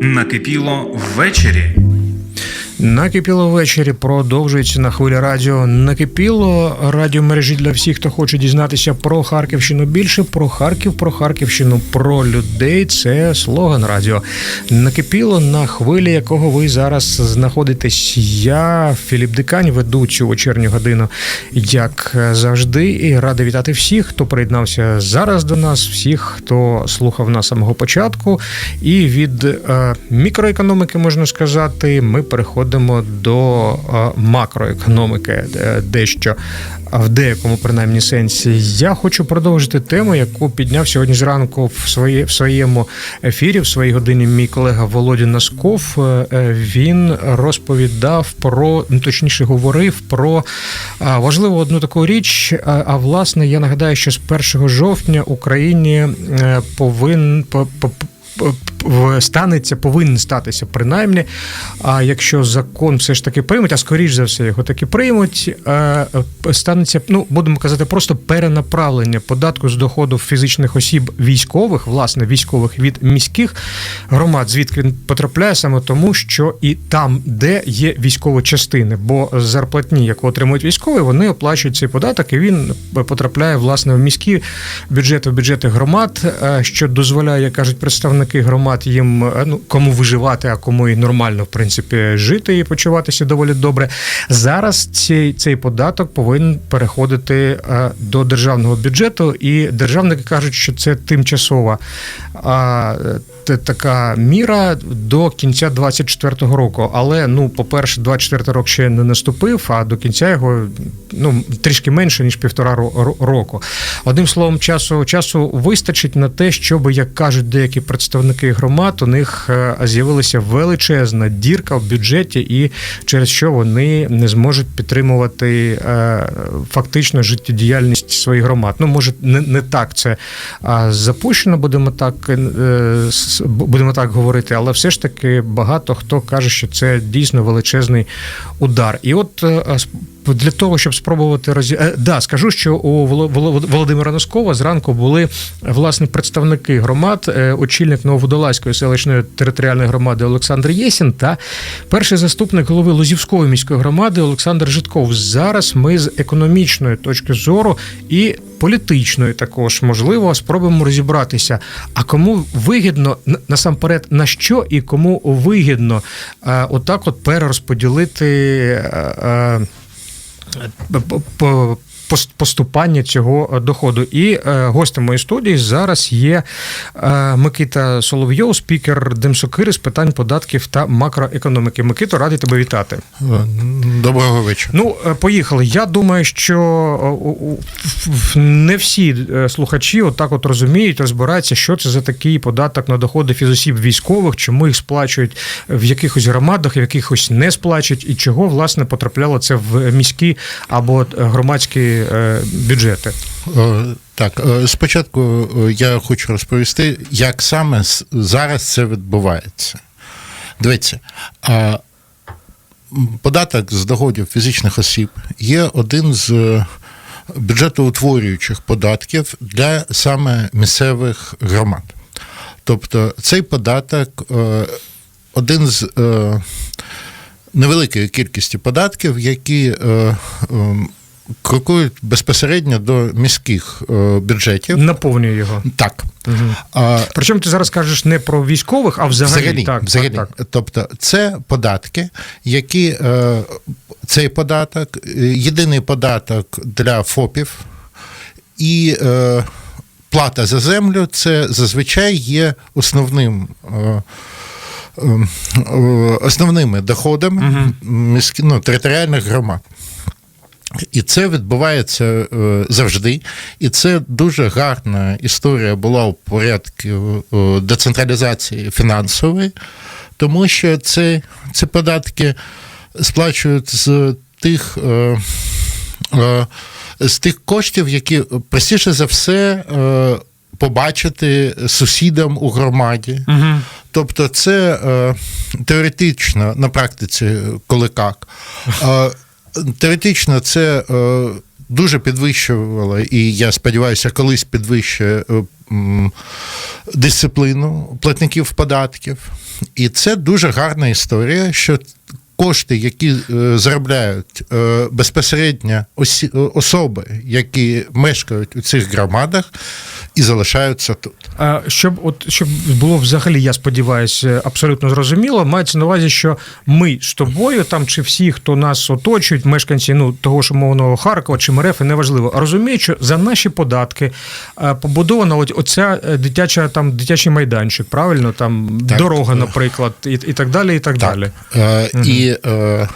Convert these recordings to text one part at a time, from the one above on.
Накипіло ввечері. Накипіло ввечері продовжується на хвилі радіо. Накипіло радіомережі для всіх, хто хоче дізнатися про Харківщину більше, про Харків, про Харківщину, про людей. Це слоган радіо. Накипіло на хвилі, якого ви зараз знаходитесь. Я, Філіп Дикань, веду цю вечірню годину, як завжди, і радий вітати всіх, хто приєднався зараз до нас, всіх, хто слухав нас самого початку. І від е, мікроекономіки можна сказати, ми переходимо до е, макроекономіки е, дещо в деякому принаймні сенсі. Я хочу продовжити тему, яку підняв сьогодні зранку в своє, в своєму ефірі, в своїй годині. Мій колега Володя Насков. Е, Він розповідав про ну точніше говорив про важливу одну таку річ. А, власне, я нагадаю, що з 1 жовтня Україні повинен станеться, повинен статися принаймні. А якщо закон все ж таки приймуть, а скоріш за все його таки приймуть, е, станеться, ну будемо казати, просто перенаправлення податку з доходу фізичних осіб військових, власне, військових від міських громад, звідки він потрапляє саме тому, що і там, де є військові частини, бо зарплатні, яку отримують військові, вони оплачують цей податок, і він потрапляє власне в міські бюджети, в бюджети громад, е, що дозволяє, як кажуть представники громад, їм е, ну кому виживати, а кому і нормально в принципі жити і почуватися доволі добре. Зараз цей, цей податок повинен переходити е, до державного бюджету, і державники кажуть, що це тимчасова така міра до кінця 24-го року. Але ну, по-перше, 24 рок ще не наступив, а до кінця його ну трішки менше ніж півтора ро- ро- року. Одним словом, часу часу вистачить на те, щоб, як кажуть деякі представники громад, у них е, з'явилася величезна дірка в бюджеті, і через що вони не зможуть підтримувати е, фактично життєдіяльність своїх громад. Ну, може, не, не так це запущено, будемо так е, будемо так говорити, але все ж таки багато хто каже, що це дійсно величезний удар. І от е, для того, щоб спробувати розі... Е, да, скажу, що у Воло- Воло- Володимира Носкова зранку були власне представники громад, е, очільник Нововодолазької селищної територіальної громади Олександр Єсін та перший заступник голови Лозівської міської громади Олександр Житков. Зараз ми з економічної точки зору і політичної також можливо спробуємо розібратися. А кому вигідно насамперед на що і кому вигідно е, отак, от перерозподілити. Е, е, п- п- пос- поступання цього доходу. І е, гостем моєї студії зараз є е, Микита Соловйов, спікер Демсокири з питань податків та макроекономіки. Микито, радий тебе вітати. Доброго вечора. Ну, е, поїхали. Я думаю, що не всі е, слухачі отак от розуміють, розбираються, що це за такий податок на доходи фізосіб військових, чому їх сплачують в якихось громадах, в якихось не сплачують, і чого власне потрапляло це в міські або е, громадські е, бюджети. Е, Так, е, спочатку я хочу розповісти, як саме зараз це відбувається. Дивіться, податок з доходів фізичних осіб є один з бюджетоутворюючих податків для саме місцевих громад. Тобто цей податок один з невеликої кількості податків, які ем, крокують безпосередньо до міських е, бюджетів. Наповнює його. Так. Угу. А, Причому ти зараз кажеш не про військових, а взагалі. Взагалі, так, взагалі. так, так. Тобто, це податки, які е, цей податок, єдиний податок для ФОПів, і е, плата за землю це зазвичай є основним. Основними доходами міські, ну, територіальних громад. І це відбувається е, завжди. І це дуже гарна історія була у порядку е, децентралізації фінансової, тому що це, ці податки сплачують з тих. Е, з тих коштів, які простіше за все побачити сусідам у громаді. Угу. Тобто, це теоретично на практиці, коли як. Теоретично це е, дуже підвищувало, і я сподіваюся, колись підвищує е, дисципліну платників податків. І це дуже гарна історія, що кошти, які е, заробляють безпосередньо осі, особи, які мешкають у цих громадах і залишаються тут. А, Щоб от щоб було взагалі, я сподіваюся, абсолютно зрозуміло, мається на увазі, що ми з тобою, там чи всі, хто нас оточують, мешканці ну того ж мовного Харкова чи Мерефи, неважливо, розуміють, що за наші податки побудована от оця е, дитяча там дитячий майданчик, правильно там Так. дорога, наприклад, і, і так далі. І так, далі. Е, І е,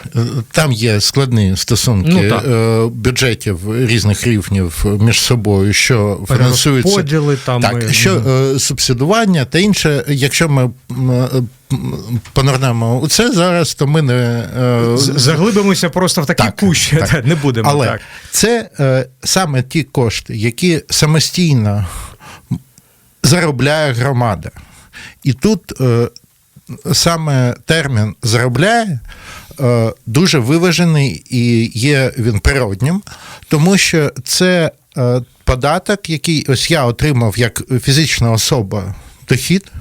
там є складні стосунки Ну, бюджетів різних рівнів між собою, що фінансуються. Перерозподіли там Так, і- що е, субсидування та інше, якщо ми е, м, понирнемо у це зараз, то ми не е, Заглибимося просто в такі Так, кущі, так. не будемо але так. це е, саме ті кошти, які самостійно заробляє громада. І тут е, саме термін заробляє е, дуже виважений і є він природнім, тому що це податок, який ось я отримав як фізична особа дохід,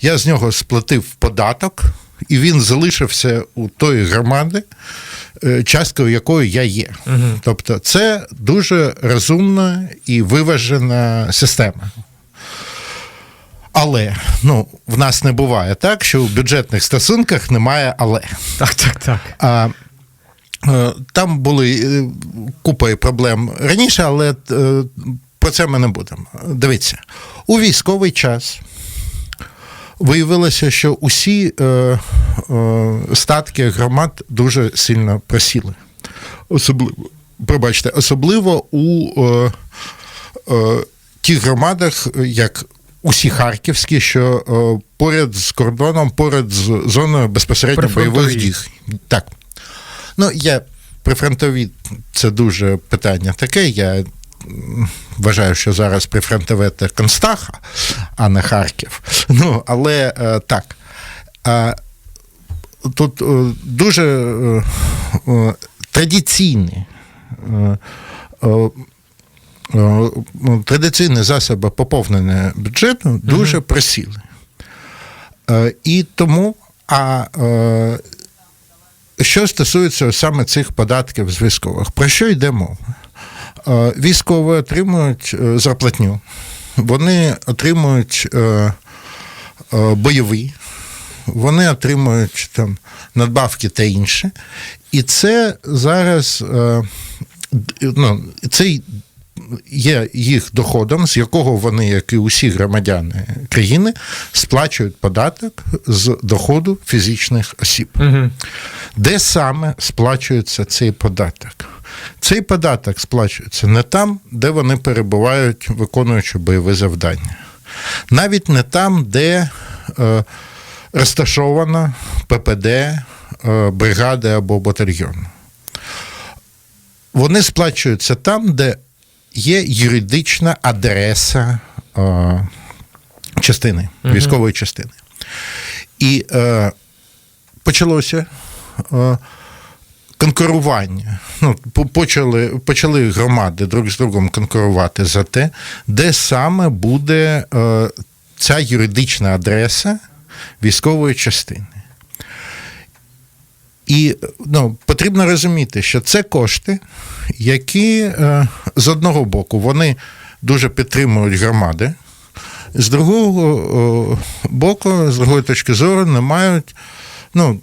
я з нього сплатив податок, і він залишився у тої громади, е, часткою якої я є. Тобто, це дуже розумна і виважена система. Але ну, в нас не буває так, що у бюджетних стосунках немає але. Так, так, так. А, е, там були е, купа проблем раніше, але е, про це ми не будемо. Дивіться, у військовий час виявилося, що усі е, е, статки громад дуже сильно просіли. Особливо, пробачте, особливо у е, е, тих громадах, як усі харківські, що е, поряд з кордоном, поряд з зоною безпосередньо бойових дій. Так. Ну, я прифронтові це дуже питання таке. Я вважаю, що зараз прифронтове це Констаха, а не Харків. Ну, але е, так. А, тут е, дуже е, е, традиційні. е, е, е, Традиційні засоби поповнення бюджету дуже просіли. Е, І тому, а е, що стосується саме цих податків з військових, про що йде мова? Е, Військові отримують е, зарплатню, вони отримують е, бойові, вони отримують там надбавки та інше. І це зараз ну, це є їх доходом, з якого вони, як і усі громадяни країни, сплачують податок з доходу фізичних осіб. Угу. Де саме сплачується цей податок? Цей податок сплачується не там, де вони перебувають, виконуючи бойові завдання, навіть не там, де е, розташована ППД, е, бригади або батальйон. Вони сплачуються там, де є юридична адреса е, частини, військової частини. І е, почалося е, конкурування. Ну, почали, почали громади друг з другом конкурувати за те, де саме буде е, ця юридична адреса військової частини. І ну, потрібно розуміти, що це кошти, які е, з одного боку вони дуже підтримують громади, з другого боку, з другої точки зору, не мають, ну,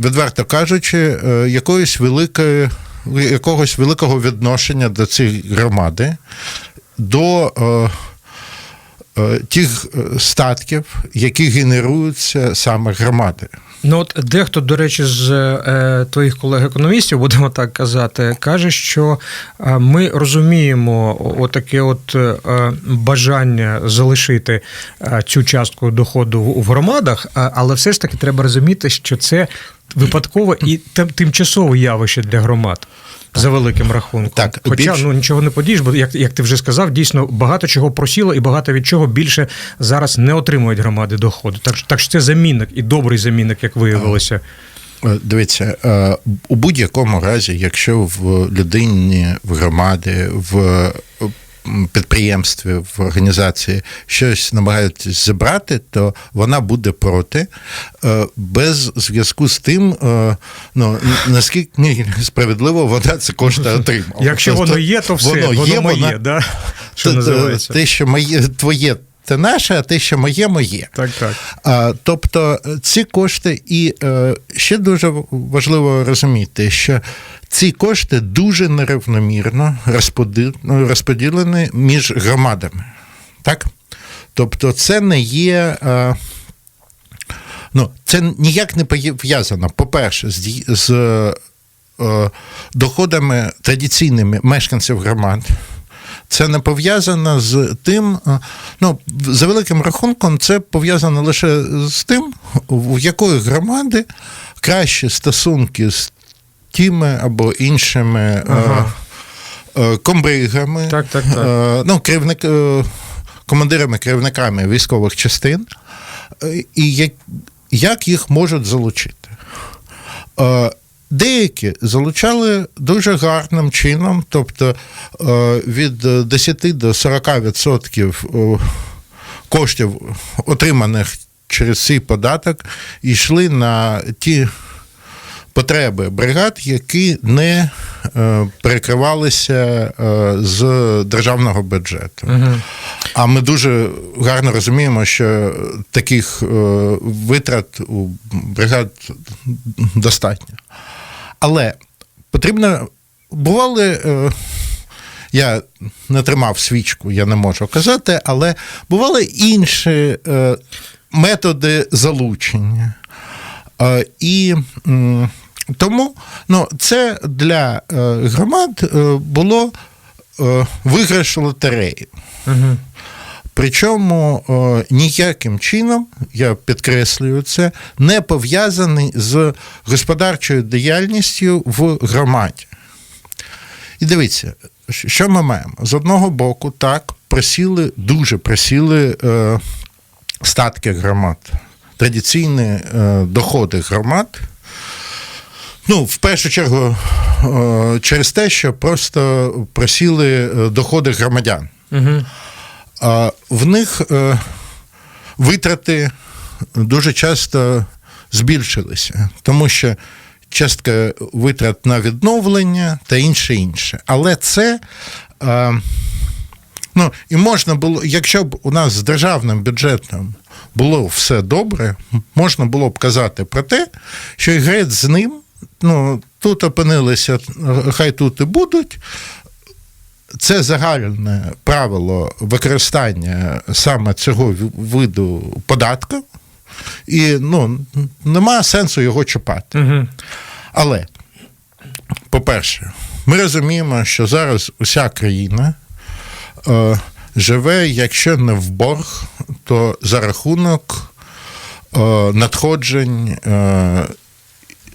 відверто кажучи, е, якоїсь великої, якогось великого відношення до цієї громади, до е, тих статків, які генеруються саме громадою. Ну от дехто, до речі, з е, твоїх колег-економістів, будемо так казати, каже, що е, ми розуміємо отаке от е, бажання залишити е, цю частку доходу в в громадах, е, але все ж таки треба розуміти, що це випадкове і тим- тимчасове явище для громад. За великим рахунком. Так, Хоча більш- ну нічого не подієш, бо як, як ти вже сказав, дійсно багато чого просіло, і багато від чого більше зараз не отримують громади доходу. Так, так що це замінник і добрий замінник, як виявилося. Е, Дивіться, е, у будь-якому разі, якщо в людині, в громади в підприємстві, в організації щось намагаються забрати, то вона буде проти, е, без зв'язку з тим, е, ну, наскільки справедливо вона це кошти отримала. Якщо Тобто, воно є, то все, воно, моє, вона- да? що Те- називається. Те, що моє, твоє, це наше, а те, що моє, моє. Так, так. А, тобто ці кошти, і е, ще дуже важливо розуміти, що ці кошти дуже нерівномірно ну, розподілені між громадами. Так? Тобто, це не є. Е, ну, це ніяк не пов'язано, по-перше, з, з е, доходами традиційними мешканців громад. Це не пов'язано з тим, е, ну, за великим рахунком, це пов'язано лише з тим, у якої громади кращі стосунки з тими або іншими Ага. е, е, комбригами, Так, так, так. е, ну, керівник, е, командирами, керівниками військових частин, е, і як, як їх можуть залучити. Е, Деякі залучали дуже гарним чином, тобто е, від 10 до 40 відсотків е, коштів, отриманих через цей податок, йшли на ті потреби бригад, які не е, перекривалися е, з державного бюджету. Угу. А ми дуже гарно розуміємо, що таких е, витрат у бригад достатньо. Але потрібно бували. Я не тримав свічку, я не можу казати, але бували інші методи залучення. І тому ну, це для е, громад е, було е, виграш лотереї. Угу. Причому е, ніяким чином, я підкреслюю це, не пов'язаний з господарчою діяльністю в громаді. І дивіться, що ми маємо? З одного боку, так, просіли, дуже просіли е, статки громад, традиційні е, доходи громад. Ну, в першу чергу, е, через те, що просто просіли е, доходи громадян. Угу. А в них е, витрати дуже часто збільшилися, тому що частка витрат на відновлення та інше інше. Але це. Ну, і можна було, якщо б у нас з державним бюджетом було все добре, можна було б казати про те, що і грець з ним, ну, тут опинилися, хай тут і будуть, це загальне правило використання саме цього виду податку, і ну, нема сенсу його чіпати. Угу. Але, по-перше, ми розуміємо, що зараз уся країна е, живе, якщо не в борг, то за рахунок е, надходжень е,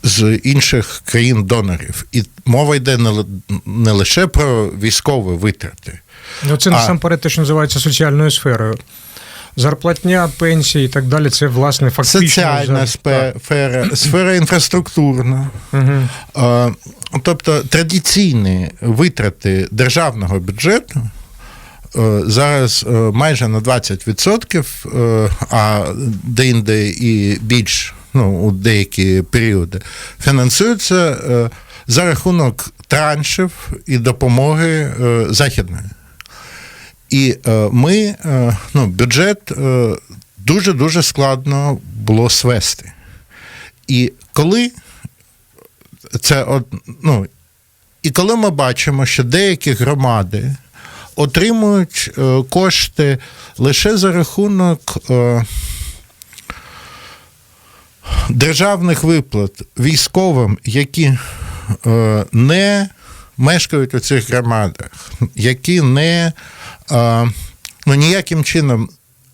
з інших країн-донорів. І мова йде не, не лише про військові витрати. Ну, це насамперед те, що називається соціальною сферою. Зарплатня, пенсії і так далі, це власне фактично. Соціальна сфера, сфера інфраструктурна. Угу. Тобто традиційні витрати державного бюджету е, зараз е, майже на 20%, е, а деінде і більш ну, у деякі періоди фінансуються е, за рахунок траншів і допомоги е, західної. І е, ми, ну, бюджет дуже-дуже складно було свести. І коли це ну, і коли ми бачимо, що деякі громади отримують кошти лише за рахунок державних виплат військовим, які е, не мешкають у цих громадах, які не е, ну, ніяким чином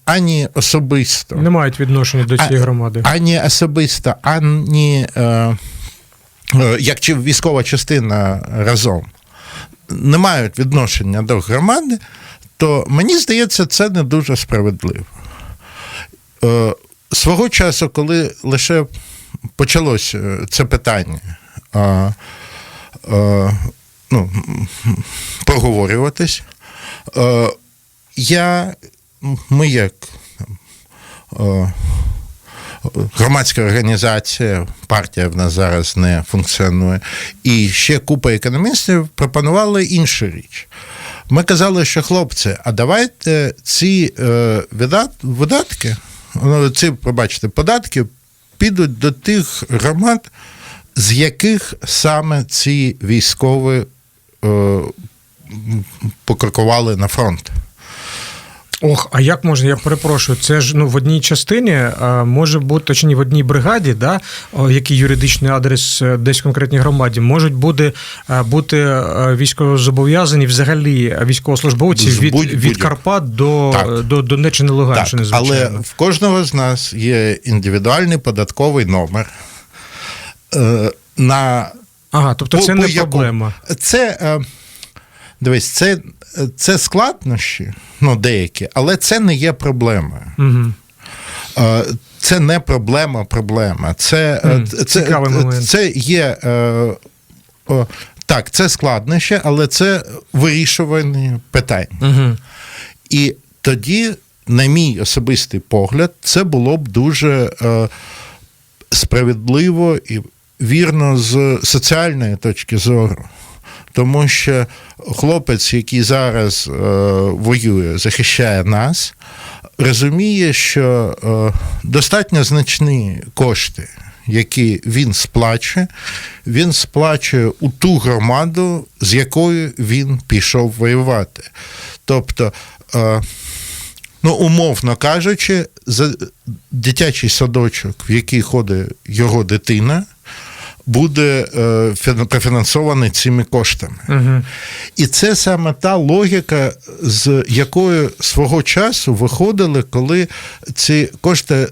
ані особисто Не мають відношення до цієї громади. ані особисто, ані е, е, як чи військова частина разом не мають відношення до громади, то мені здається, це не дуже справедливо. Е, свого часу, коли лише почалось е, це питання е, е, ну, проговорюватись, е, я, ми як е, громадська організація, партія в нас зараз не функціонує, і ще купа економістів пропонували іншу річ. Ми казали, що хлопці, а давайте ці е, видат, видатки, ці, пробачте, податки підуть до тих громад, з яких саме ці військові е, покрокували на фронт. Ох, а як можна? Я перепрошую, це ж ну в одній частині може бути точні в одній бригаді, да, який юридичний адрес е, десь в конкретній громаді, можуть бути, е, бути е, військовозобов'язані взагалі військовослужбовці від, будь- від. Карпат до, Так. до Донеччини Луганщини, Так, але в кожного з нас є індивідуальний податковий номер. Е, на Ага, тобто по- це не яку- проблема. Це, е, дивись, це, це складнощі, ну, деякі, але це не є проблемою. Угу. Е, Це не проблема, проблема. Це, Мгм, це, це є. е, о, Так, це складнощі, але це вирішувані питання. Угу. І тоді, на мій особистий погляд, це було б дуже е, справедливо і вірно з соціальної точки зору. Тому що хлопець, який зараз е, воює, захищає нас, розуміє, що е, достатньо значні кошти, які він сплачує, він сплачує у ту громаду, з якою він пішов воювати. Тобто, е, ну, умовно кажучи, за дитячий садочок, в який ходить його дитина, буде е, профінансований цими коштами. Угу. І це саме та логіка, з якою свого часу виходили, коли ці кошти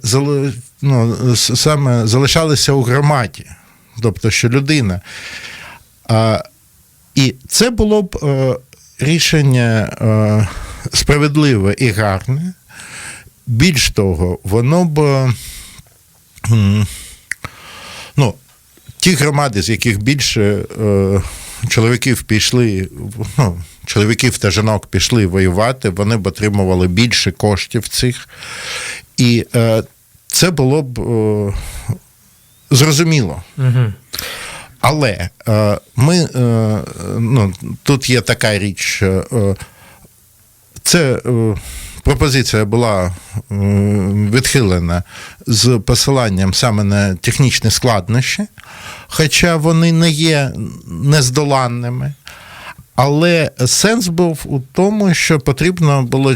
ну, саме залишалися у громаді. Тобто, що людина. А, і це було б е, рішення е, справедливе і гарне. Більш того, воно б. е, Ну, ті громади, з яких більше е, чоловіків пішли, ну, чоловіків та жінок пішли воювати, вони б отримували більше коштів цих. І е, це було б е, зрозуміло. Угу. Але е, ми, е, ну, тут є така річ, е, це е, пропозиція була відхилена з посиланням саме на технічні складнощі, хоча вони не є нездоланними. Але сенс був у тому, що потрібно було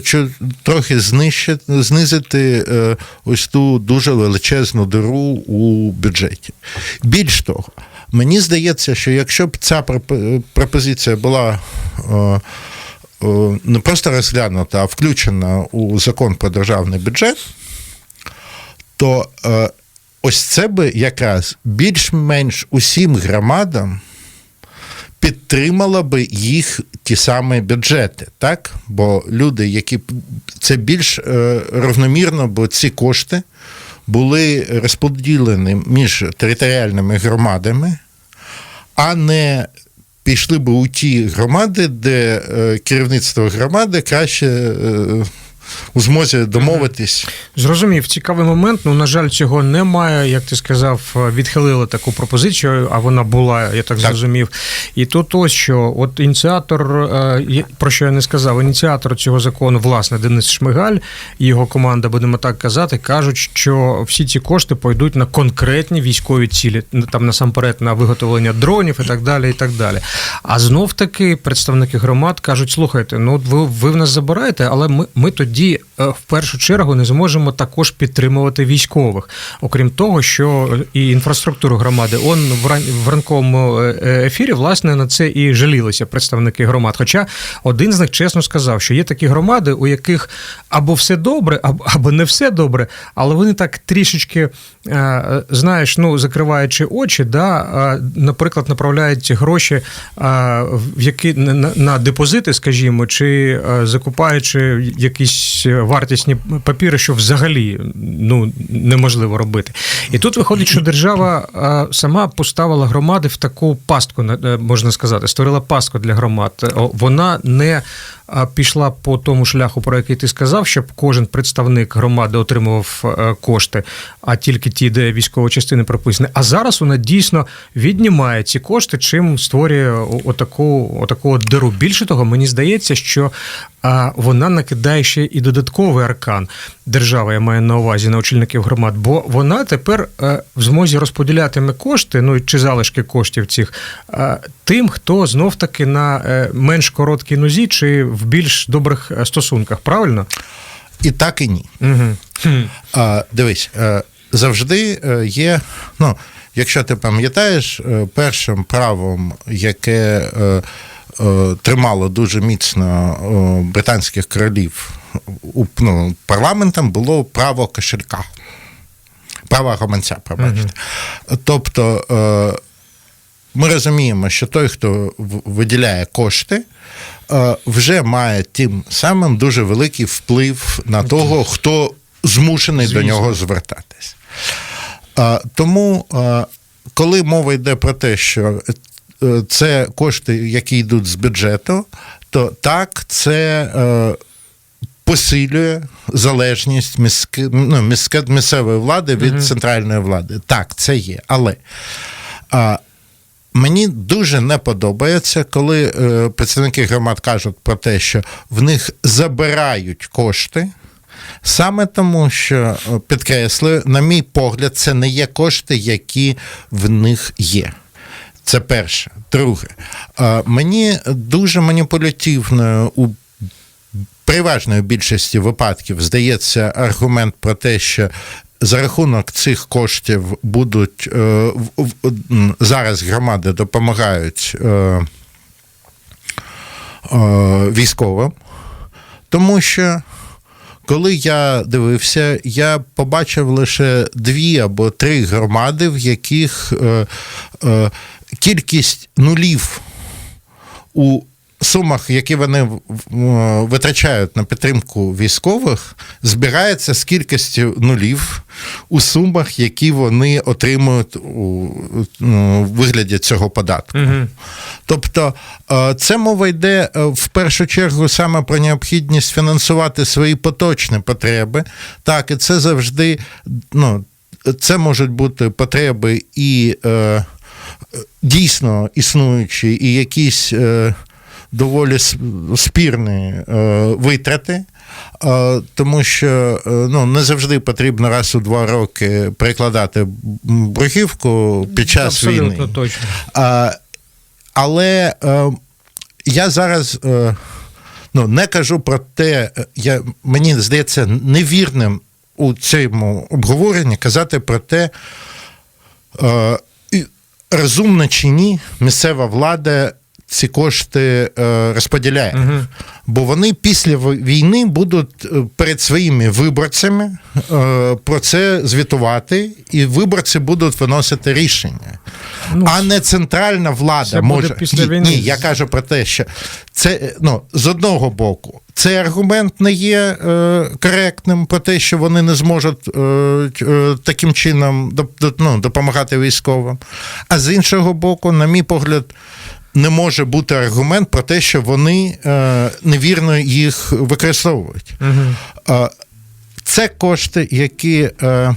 трохи знищити, знизити е, ось ту дуже величезну диру у бюджеті. Більш того, мені здається, що якщо б ця пропозиція була е, не просто розглянута, а включена у закон про державний бюджет, то е, ось це би якраз більш-менш усім громадам підтримала би їх ті самі бюджети, так? Бо люди, які це більш е, рівномірно, бо ці кошти були розподілені між територіальними громадами, а не пішли би у ті громади, де е, керівництво громади краще е, у змозі домовитись. Зрозумів, цікавий момент. Ну, на жаль, цього немає. Як ти сказав, відхилили таку пропозицію, а вона була, я так, Так. зрозумів. І тут ось що, от ініціатор, е, про що я не сказав, ініціатор цього закону, власне, Денис Шмигаль і його команда, будемо так казати, кажуть, що всі ці кошти пойдуть на конкретні військові цілі, там насамперед на виготовлення дронів і так далі. І так далі. А знов таки представники громад кажуть: слухайте, ну ви, ви в нас забираєте, але ми, ми тоді е, в першу чергу не зможемо також підтримувати військових. Окрім того, що і інфраструктуру громади, он в ран- в ранковому е, ефірі власне на це і жалілися представники громад. Хоча один з них чесно сказав, що є такі громади, у яких або все добре, або, не все добре, але вони так трішечки, е, знаєш, ну закриваючи очі, да, е, наприклад, направляють гроші е, в які на, депозити, скажімо, чи е, закупаючи якісь вартісні папіри, що взагалі ну неможливо робити. І тут виходить, що держава сама поставила громади в таку пастку, е, можна сказати, створила пастку для громад. Вона не пішла по тому шляху, про який ти сказав, щоб кожен представник громади отримував е, кошти, а тільки ті, де військові частини прописані. А зараз вона дійсно віднімає ці кошти, чим створює отаку, отаку диру. Більше того, мені здається, що а, вона накидає ще і додатковий аркан держави, я маю на увазі на очільників громад, бо вона тепер е, в змозі розподілятиме кошти, ну чи залишки коштів цих е, тим, хто знов таки на е, менш короткій нозі чи в більш добрих стосунках. Правильно? І так і ні. Угу. А, дивись, е, завжди е, є. Ну, якщо ти пам'ятаєш, е, першим правом, яке е, тримало дуже міцно британських королів ну, парламентом, було право кошелька. Право гаманця, пробачте. Тобто. е, ми розуміємо, що той, хто виділяє кошти, вже має тим самим дуже великий вплив на того, хто змушений до нього звертатись. Тому, коли мова йде про те, що е, це кошти, які йдуть з бюджету, то так, це е, посилює залежність міськи, ну, міське, місцевої влади від центральної влади. Так, це є. Але а, мені дуже не подобається, коли е, представники громад кажуть про те, що в них забирають кошти. Саме тому, що е, підкреслюю, на мій погляд, це не є кошти, які в них є. Це перше. Друге, е, мені дуже маніпулятивною у переважної більшості випадків здається аргумент про те, що за рахунок цих коштів будуть е, зараз громади допомагають військовим, тому що. Коли я дивився, я побачив лише дві або три громади, в яких е, е, кількість нулів у сумах, які вони в- витрачають на підтримку військових, збирається з кількістю нулів у сумах, які вони отримують у ну, вигляді цього податку. Угу. Тобто е, це мова йде е, в першу чергу саме про необхідність фінансувати свої поточні потреби. Так, і це завжди ну, це можуть бути потреби і е, дійсно існуючі, і якісь е, доволі спірні е, витрати. Е, Тому що е, ну, не завжди потрібно раз у два роки перекладати брухівку під час Абсолютно війни. точно. А, але е, я зараз е, ну, не кажу про те, я, мені здається невірним у цьому обговоренні казати про те, і розумно чи ні, місцева влада ці кошти е, розподіляє. Мгм. Бо вони після війни будуть е, перед своїми виборцями е, про це звітувати, і виборці будуть виносити рішення. Ну, а не центральна влада може після ні, війни. ні, я кажу про те, що це ну з одного боку. Цей аргумент не є е, коректним про те, що вони не зможуть е, е, таким чином доп- ну, допомагати військовим. А з іншого боку, на мій погляд, не може бути аргумент про те, що вони е, невірно їх використовують. Угу. Це кошти, які е,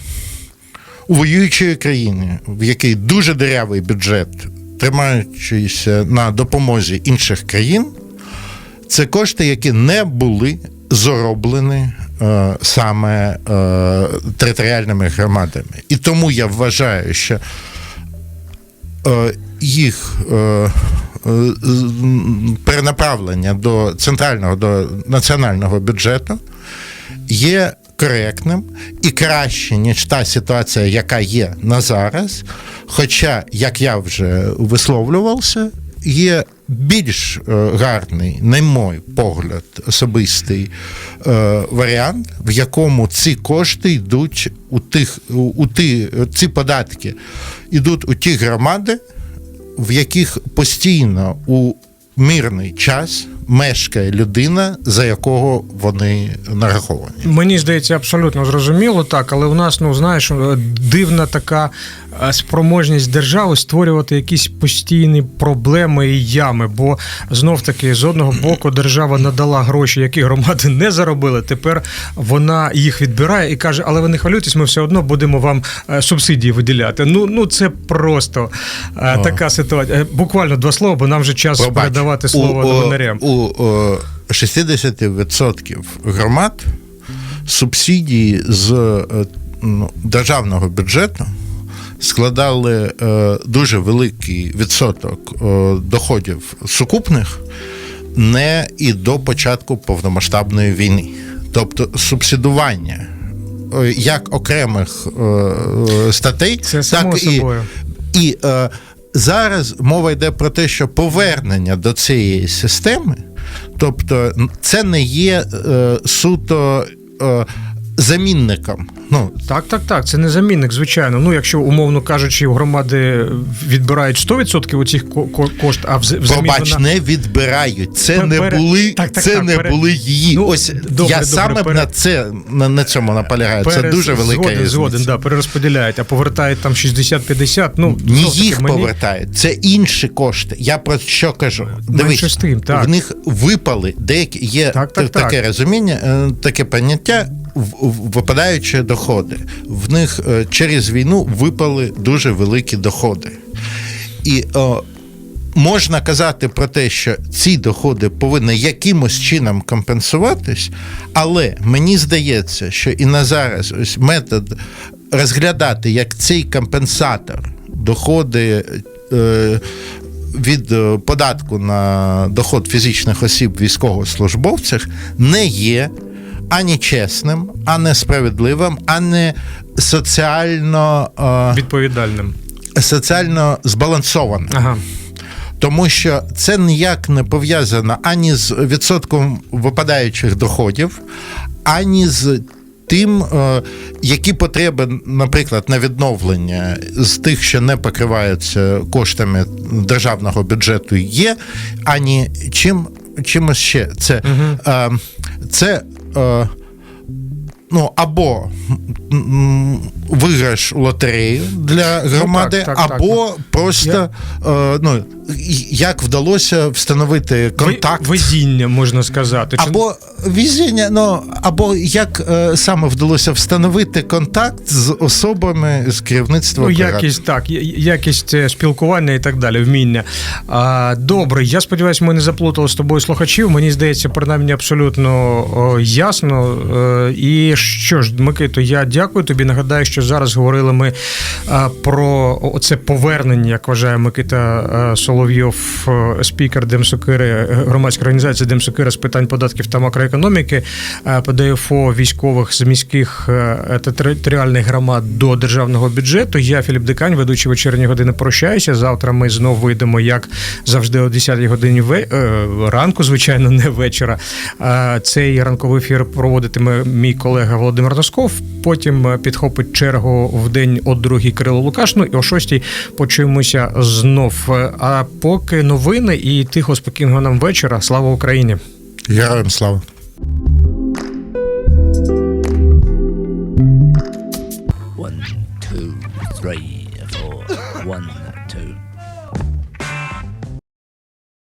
у воюючої країни, в якій дуже дирявий бюджет, тримаючись на допомозі інших країн, це кошти, які не були зароблені е, саме е, територіальними громадами. І тому я вважаю, що їх е, е, перенаправлення до центрального, до національного бюджету є коректним і краще, ніж та ситуація, яка є на зараз. Хоча, як я вже висловлювався, є більш е, гарний, на мій погляд, особистий е, варіант, в якому ці кошти йдуть у тих, у, ті, ці податки йдуть у ті громади, в яких постійно у мирний час мешкає людина, за якого вони нараховані. Мені здається, абсолютно зрозуміло так, але у нас, ну знаєш, е, дивна така спроможність держави створювати якісь постійні проблеми і ями. Бо знов таки з одного боку держава надала гроші, які громади не заробили. Тепер вона їх відбирає і каже: але ви не хвилюйтесь, ми все одно будемо вам е, субсидії виділяти. Ну ну це просто е, така ситуація. Е, Буквально два слова, бо нам вже час Пробач, передавати слово у, новинарям. У, у 60% громад субсидії з ну, державного бюджету складали е, дуже великий відсоток е, доходів сукупних не і до початку повномасштабної війни. Тобто субсидування е, як окремих статей, Це само так і собою. і е, зараз мова йде про те, що повернення до цієї системи, тобто це не є е, суто е, замінником. Ну, Так, так, так. Це не замінник, звичайно. Ну, якщо, умовно кажучи, громади відбирають 100% у цих ко- ко- кошт, а взамін Пробач, не відбирають. Це Пере- не були, так, так, це так, не пере- були її. Ну, Ось добре, я добре, саме пере- на це на, на цьому наполягаю. Це дуже велика згоден, різниця. згоден, да, перерозподіляють, а повертають там 60-50. Ну, Ні їх мені- повертають, це інші кошти. Я про що кажу? Менше з тим, так. в них випали деякі є Так, так, таке так. розуміння, е, таке поняття в- в- випадаючі доходи. В них е, через війну випали дуже великі доходи. І о, можна казати про те, що ці доходи повинні якимось чином компенсуватись, але мені здається, що і на зараз ось метод розглядати як цей компенсатор доходи. Е, від е, податку на доход фізичних осіб військовослужбовців не є ані чесним, ані справедливим, ані соціально, е, відповідальним. соціально збалансованим. Ага. Тому що це ніяк не пов'язано ані з відсотком випадаючих доходів, ані з тим, е, які потреби, наприклад, на відновлення з тих, що не покриваються коштами державного бюджету, є, ані чим чимось ще. Це, е, це е, ну, або виграш у лотерею для громади, так, так, або просто е, ну, як вдалося встановити контакт. Везіння, можна сказати. Чи- Або візіння, ну або як е, саме вдалося встановити контакт з особами з керівництва Ну, якість так, якість е, спілкування і так далі, вміння. А, добре, я сподіваюся, ми не заплутали з тобою слухачів. Мені здається, принаймні абсолютно о, ясно. Е, і що ж, Микито, я дякую тобі. Нагадаю, що зараз говорили ми а, про оце повернення, як вважає Микита е, Соловйов, е, спікер Демсокири, е, громадської організації Демсокира з питань податків та макроекономіки, е, ПДФО військових з міських та територіальних громад до державного бюджету. Я Філіп Дикань, ведучий вечірні години. Прощаюся. Завтра ми знов вийдемо, як завжди, о 10-й годині ве- ранку, звичайно, не вечора. Цей ранковий ефір проводитиме мій колега Володимир Носков. Потім підхопить чергу в день о другій Кирило Лукаш. Ну і о шостій почуємося знов. Е, Поки новини і тихо спокійного нам вечора. Слава Україні! Героям слава.